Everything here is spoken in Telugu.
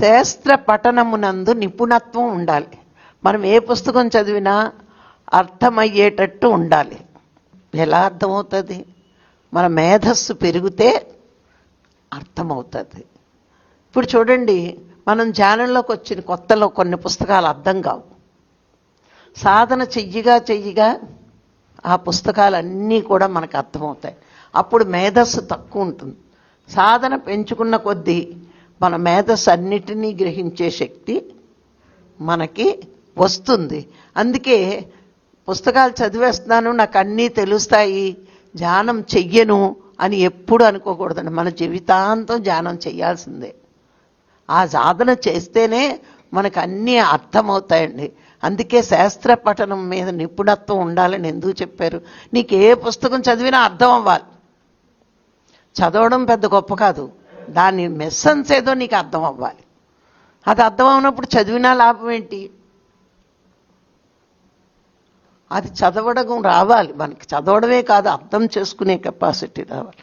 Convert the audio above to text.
శాస్త్ర పఠనమునందు నిపుణత్వం ఉండాలి. మనం ఏ పుస్తకం చదివినా అర్థమయ్యేటట్టు ఉండాలి. ఎలా అర్థమవుతుంది? మన మేధస్సు పెరిగితే అర్థమవుతుంది. ఇప్పుడు చూడండి మనం ధ్యానంలోకి వచ్చిన కొత్తలో కొన్ని పుస్తకాలు అర్థం కావు. సాధన చెయ్యిగా చెయ్యిగా ఆ పుస్తకాలన్నీ కూడా మనకు అర్థమవుతాయి. అప్పుడు మేధస్సు తక్కువ ఉంటుంది. సాధన పెంచుకున్న కొద్దీ మన మేధస్సు అన్నిటినీ గ్రహించే శక్తి మనకి వస్తుంది. అందుకే పుస్తకాలు చదివేస్తున్నాను నాకు అన్నీ తెలుస్తాయి ధ్యానం చెయ్యను అని ఎప్పుడు అనుకోకూడదండి. మన జీవితాంతం ధ్యానం చేయాల్సిందే ఆ సాధన చేస్తేనే మనకు అన్నీ అర్థమవుతాయండి. అందుకే శాస్త్ర పఠనం మీద నిపుణత్వం ఉండాలని ఎందుకు చెప్పారు? నీకు ఏ పుస్తకం చదివినా అర్థం అవ్వాలి చదవడం పెద్ద గొప్ప కాదు. దాని మెస్సన్స్ ఏదో నీకు అర్థం అవ్వాలి. అది అర్థం అవునప్పుడు చదివినా లాభం ఏంటి? అది చదవడం రావాలి. మనకి చదవడమే కాదు అర్థం చేసుకునే కెపాసిటీ రావాలి.